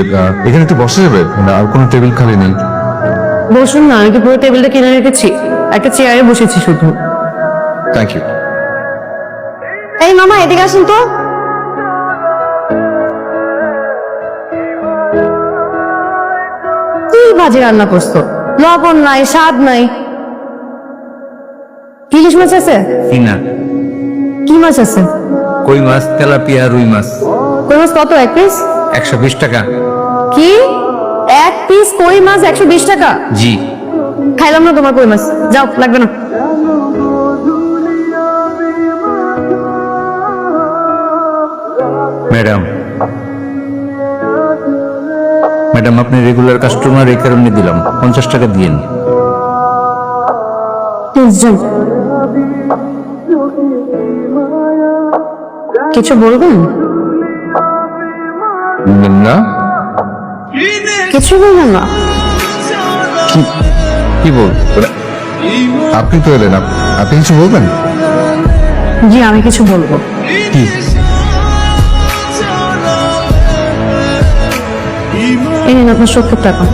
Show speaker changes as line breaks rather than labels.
আহ, এখানে একটু বসা যাবে? মানে আর কোনো টেবিল খালি নেই।
বসুন না আমি কি পুরো টেবিলটা কিনে রেখেছি। একটা চেয়ারে বসেছি শুধু।
থ্যাংক ইউ
এই মামা এদিকে আসুন তো। কি ভাজি রান্না করছ? লবণ নাই স্বাদ নাই। ইলিশ মাছ আছে?
না
কি মাছ আছে?
কই মাছ? তেলাপিয়া রুই মাছ।
কই মাছ কত? এক পিস
একশো বিশ টাকা।
কি? এক পিস কই মাছ? একশো বিশ টাকা?
জি।
খাইলাম না তোমার কই মাছ। যাও লাগবে না।
ম্যাডাম। ম্যাডাম আপনি রেগুলার কাস্টমার এই কারণে দিলাম। পঞ্চাশ টাকা দিয়েন।
কিছু বলবেন?
না।
কিছু বলব না।
কি কি বল? মানে, আপনি তো এলেন আপনি কিছু বলবেন?
জি আমি কিছু বলব।
কি?
এই নিন আপনার সত্তর টাকা।